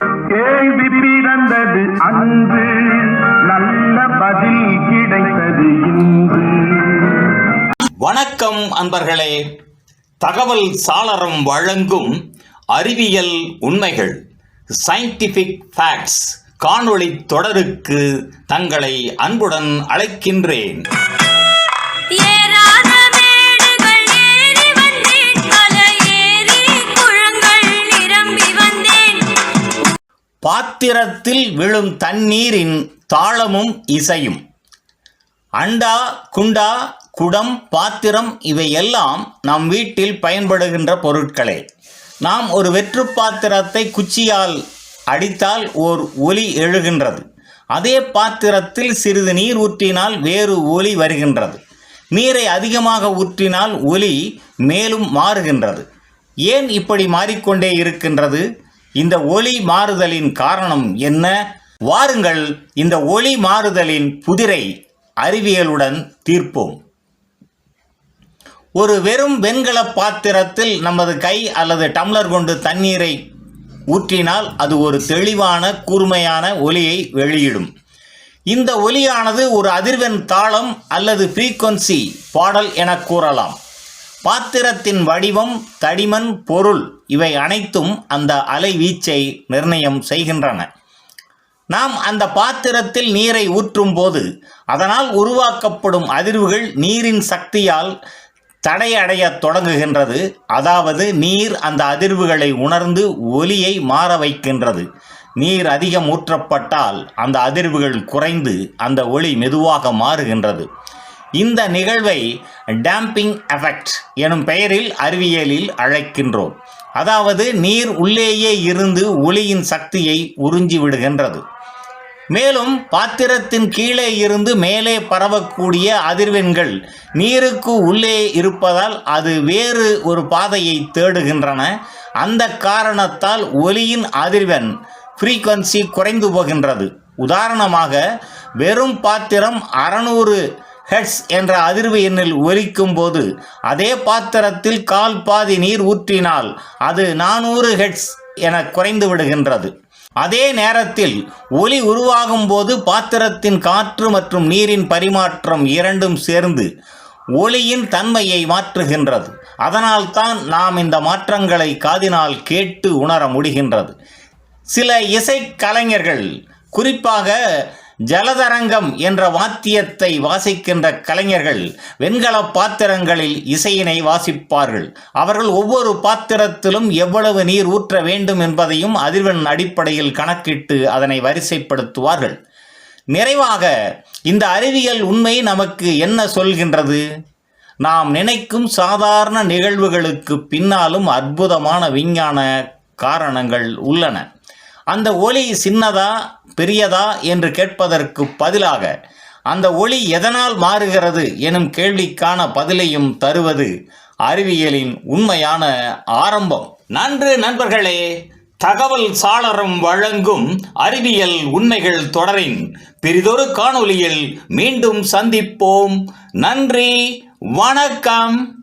கேள்வி பிறந்தது அன்று நல்ல பதில் கிடைத்தது இன்று. வணக்கம் அன்பர்களே. தகவல் சாளரம் வழங்கும் அறிவியல் உண்மைகள் சயின்டிஃபிக் ஃபேக்ட்ஸ் காணொளி தொடருக்கு தங்களை அன்புடன் அழைக்கின்றேன். பாத்திரத்தில் விழும் தண்ணீரின் தாளமும் இசையும். அண்டா குண்டா குடம் பாத்திரம் இவையெல்லாம் நம் வீட்டில் பயன்படுகின்ற பொருட்களே. நாம் ஒரு வெற்று பாத்திரத்தை குச்சியால் அடித்தால் ஓர் ஒலி எழுகின்றது. அதே பாத்திரத்தில் சிறிது நீர் ஊற்றினால் வேறு ஒலி வருகின்றது. நீரை அதிகமாக ஊற்றினால் ஒலி மேலும் மாறுகின்றது. ஏன் இப்படி மாறிக்கொண்டே இருக்கின்றது? இந்த ஒலி மாறுதலின் காரணம் என்ன? வாருங்கள் இந்த ஒலி மாறுதலின் புதிரை அறிவியலுடன் தீர்ப்போம். ஒரு வெறும் வெண்கல பாத்திரத்தில் நமது கை அல்லது டம்ளர் கொண்டு தண்ணீரை ஊற்றினால் அது ஒரு தெளிவான கூர்மையான ஒலியை வெளியிடும். இந்த ஒலியானது ஒரு அதிர்வெண் தாளம் அல்லது ஃப்ரீக்வன்சி பாடல் என கூறலாம். பாத்திரத்தின் வடிவம் தடிமன் பொருள் இவை அனைத்தும் அந்த அலை வீச்சை நிர்ணயம் செய்கின்றன. நாம் அந்த பாத்திரத்தில் நீரை ஊற்றும் போது அதனால் உருவாக்கப்படும் அதிர்வுகள் நீரின் சக்தியால் தடையடையத் தொடங்குகின்றது. அதாவது நீர் அந்த அதிர்வுகளை உணர்ந்து ஒலியை மாற வைக்கின்றது. நீர் அதிகம் ஊற்றப்பட்டால் அந்த அதிர்வுகள் குறைந்து அந்த ஒளி மெதுவாக மாறுகின்றது. இந்த நிகழ்வை டேம்பிங் எஃபெக்ட் எனும் பெயரில் அறிவியலில் அழைக்கின்றோம். அதாவது நீர் உள்ளேயே இருந்து ஒளியின் சக்தியை உறிஞ்சி விடுகின்றது. மேலும் பாத்திரத்தின் கீழே இருந்து மேலே பரவக்கூடிய அதிர்வெண்கள் நீருக்கு உள்ளே இருப்பதால் அது வேறு ஒரு பாதையை தேடுகின்றன. அந்த காரணத்தால் ஒலியின் அதிர்வெண் ஃப்ரீக்வன்சி குறைந்து போகின்றது. உதாரணமாக வெறும் பாத்திரம் அறநூறு ஹெட்ஸ் என்ற அதிர்வு எண்ணில் ஒலிக்கும் போது அதே பாத்திரத்தில் கால் பாதி நீர் ஊற்றினால் அது நானூறு ஹெட்ஸ் என குறைந்து விடுகின்றது. அதே நேரத்தில் ஒலி உருவாகும் போது பாத்திரத்தின் காற்று மற்றும் நீரின் பரிமாற்றம் இரண்டும் சேர்ந்து ஒளியின் தன்மையை மாற்றுகின்றது. அதனால்தான் நாம் இந்த மாற்றங்களை காதினால் கேட்டு உணர முடிகின்றது. சில இசைக்கலைஞர்கள் குறிப்பாக ஜலதரங்கம் என்ற வாத்தியத்தை வாசிக்கின்ற கலைஞர்கள் வெண்கல பாத்திரங்களில் இசையினை வாசிப்பார்கள். அவர்கள் ஒவ்வொரு பாத்திரத்திலும் எவ்வளவு நீர் ஊற்ற வேண்டும் என்பதையும் அதிர்வெண் அடிப்படையில் கணக்கிட்டு அதனை வரிசைப்படுத்துவார்கள். நிறைவாக இந்த அறிவியல் உண்மை நமக்கு என்ன சொல்கின்றது? நாம் நினைக்கும் சாதாரண நிகழ்வுகளுக்கு பின்னாலும் அற்புதமான விஞ்ஞான காரணங்கள் உள்ளன. அந்த ஒளி சின்னதா பெரியதா என்று கேட்பதற்கு பதிலாக அந்த ஒளி எதனால் மாறுகிறது எனும் கேள்விக்கான பதிலையும் தருவது அறிவியலின் உண்மையான ஆரம்பம். நன்று நண்பர்களே தகவல் சாளரம் வழங்கும் அறிவியல் உண்மைகள் தொடரின் பெரிதொரு காணொளியில் மீண்டும் சந்திப்போம். நன்றி வணக்கம்.